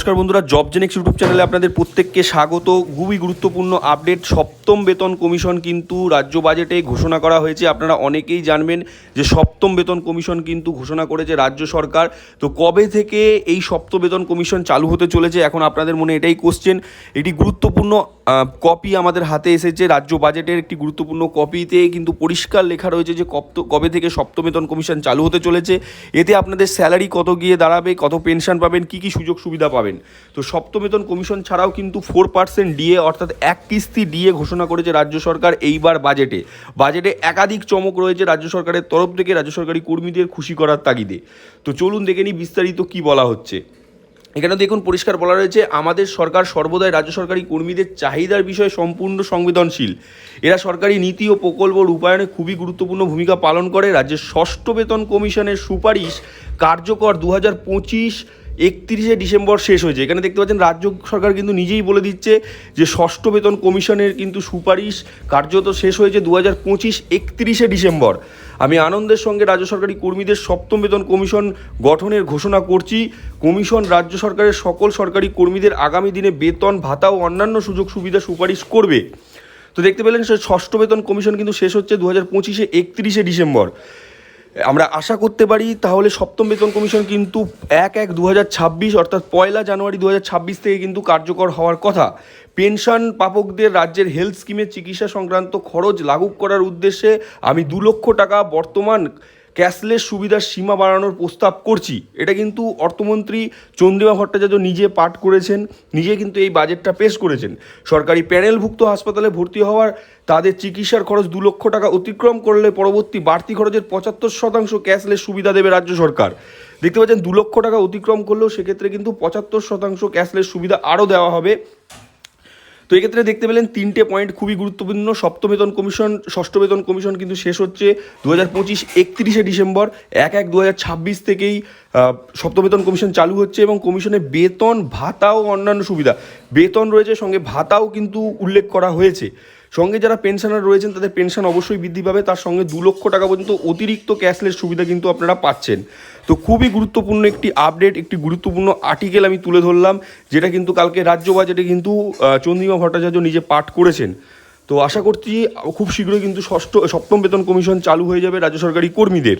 নমস্কার বন্ধুরা, job Genex YouTube চ্যানেলে আপনাদের প্রত্যেককে স্বাগত। খুবই গুরুত্বপূর্ণ আপডেট সপ্তম বেতন কমিশন কিন্তু রাজ্য বাজেটে ঘোষণা করা হয়েছে। আপনারা অনেকেই জানবেন যে সপ্তম বেতন কমিশন কিন্তু ঘোষণা করেছে রাজ্য সরকার। তো কবে থেকে এই সপ্তম বেতন কমিশন চালু হতে চলেছে? এখন আপনাদের মনে এটাই কোশ্চেন এটি গুরুত্বপূর্ণ কপি আমাদের হাতে এসেছে। রাজ্য বাজেটের একটি গুরুত্বপূর্ণ কপিতে কিন্তু পরিষ্কার লেখা রয়েছে যে কবে থেকে সপ্তম বেতন কমিশন চালু হতে চলেছে। এতে আপনাদের স্যালারি কত গিয়ে দাঁড়াবে, কত পেনশন পাবেন, কী কী সুযোগ সুবিধা পাবেন? তো সপ্তম বেতন কমিশন ছাড়াও কিন্তু ফোর পার্সেন্ট ডিএ, অর্থাৎ এক কিস্তি ডিএ ঘোষণা করেছে রাজ্য সরকার এইবার বাজেটে। বাজেটে একাধিক চমক রয়েছে রাজ্য সরকারের তরফ থেকে রাজ্য সরকারি কর্মীদের খুশি করার তাগিদে। তো চলুন দেখে নিই বিস্তারিত কী বলা হচ্ছে। এখানে দেখুন, পরিষ্কার বলা রয়েছে, আমাদের সরকার সর্বদাই রাজ্য সরকারি কর্মীদের চাহিদার বিষয়ে সম্পূর্ণ সংবেদনশীল। এরা সরকারি নীতি ও প্রকল্প রূপায়ণে খুবই গুরুত্বপূর্ণ ভূমিকা পালন করে। রাজ্যের ষষ্ঠ বেতন কমিশনের সুপারিশ কার্যকর দু হাজার পঁচিশ একত্রিশে ডিসেম্বর শেষ হয়েছে। এখানে দেখতে পাচ্ছেন রাজ্য সরকার কিন্তু নিজেই বলে দিচ্ছে যে ষষ্ঠ বেতন কমিশনের কিন্তু সুপারিশ কার্যত শেষ হয়েছে দু হাজার পঁচিশ একত্রিশে ডিসেম্বর। আমি আনন্দের সঙ্গে রাজ্য সরকারি কর্মীদের সপ্তম বেতন কমিশন গঠনের ঘোষণা করছি। কমিশন রাজ্য সরকারের সকল সরকারি কর্মীদের আগামী দিনে বেতন, ভাতা ও অন্যান্য সুযোগ সুবিধা সুপারিশ করবে। তো দেখতে পেলেন, সে ষষ্ঠ বেতন কমিশন কিন্তু শেষ হচ্ছে দু হাজার পঁচিশে একত্রিশে ডিসেম্বর। আমরা আশা করতে পারি তাহলে সপ্তম বেতন কমিশন কিন্তু এক এক দু অর্থাৎ পয়লা জানুয়ারি দু থেকে কিন্তু কার্যকর হওয়ার কথা। পেনশন পাপকদের রাজ্যের হেলথ স্কিমের চিকিৎসা সংক্রান্ত খরচ লাগু করার উদ্দেশ্যে আমি দু লক্ষ টাকা বর্তমান ক্যাশলেস সুবিধার সীমা বাড়ানোর প্রস্তাব করছি। এটা কিন্তু অর্থমন্ত্রী চন্দ্রিমা ভট্টাচার্য নিজে পাঠ করেছেন, নিজে কিন্তু এই বাজেটটা পেশ করেছেন। সরকারি প্যানেলভুক্ত হাসপাতালে ভর্তি হওয়ার, তাদের চিকিৎসার খরচ দু লক্ষ টাকা অতিক্রম করলে পরবর্তী বাড়তি খরচের পঁচাত্তর শতাংশ ক্যাশলেস সুবিধা দেবে রাজ্য সরকার। দেখতে পাচ্ছেন, দু লক্ষ টাকা অতিক্রম করলেও সেক্ষেত্রে কিন্তু পঁচাত্তর শতাংশ ক্যাশলেস সুবিধা আরও দেওয়া হবে। তো এক্ষেত্রে দেখতে পেলেন তিনটে পয়েন্ট খুবই গুরুত্বপূর্ণ। সপ্তম বেতন কমিশন, ষষ্ঠ বেতন কমিশন কিন্তু শেষ হচ্ছে দু হাজার পঁচিশ, একত্রিশে ডিসেম্বর। এক এক দু হাজার ছাব্বিশ থেকেই সপ্ত সপ্তম বেতন কমিশন চালু হচ্ছে এবং কমিশনে বেতন ভাতা ও অন্যান্য সুবিধা। বেতন রয়েছে, সঙ্গে ভাতাও কিন্তু উল্লেখ করা হয়েছে। সঙ্গে যারা পেনশনার রয়েছেন, তাদের পেনশন অবশ্যই বৃদ্ধি পাবে। তার সঙ্গে দু লক্ষ টাকা পর্যন্ত অতিরিক্ত ক্যাশলেস সুবিধা কিন্তু আপনারা পাচ্ছেন। তো খুবই গুরুত্বপূর্ণ একটি আপডেট একটি গুরুত্বপূর্ণ আর্টিকেল আমি তুলে ধরলাম, যেটা কিন্তু কালকে রাজ্য বাজেটে কিন্তু চন্দ্রিমা ভট্টাচার্য নিজে পাঠ করেছেন। তো আশা করছি খুব শীঘ্রই কিন্তু ষষ্ঠ, সপ্তম বেতন কমিশন চালু হয়ে যাবে রাজ্য সরকারি কর্মীদের।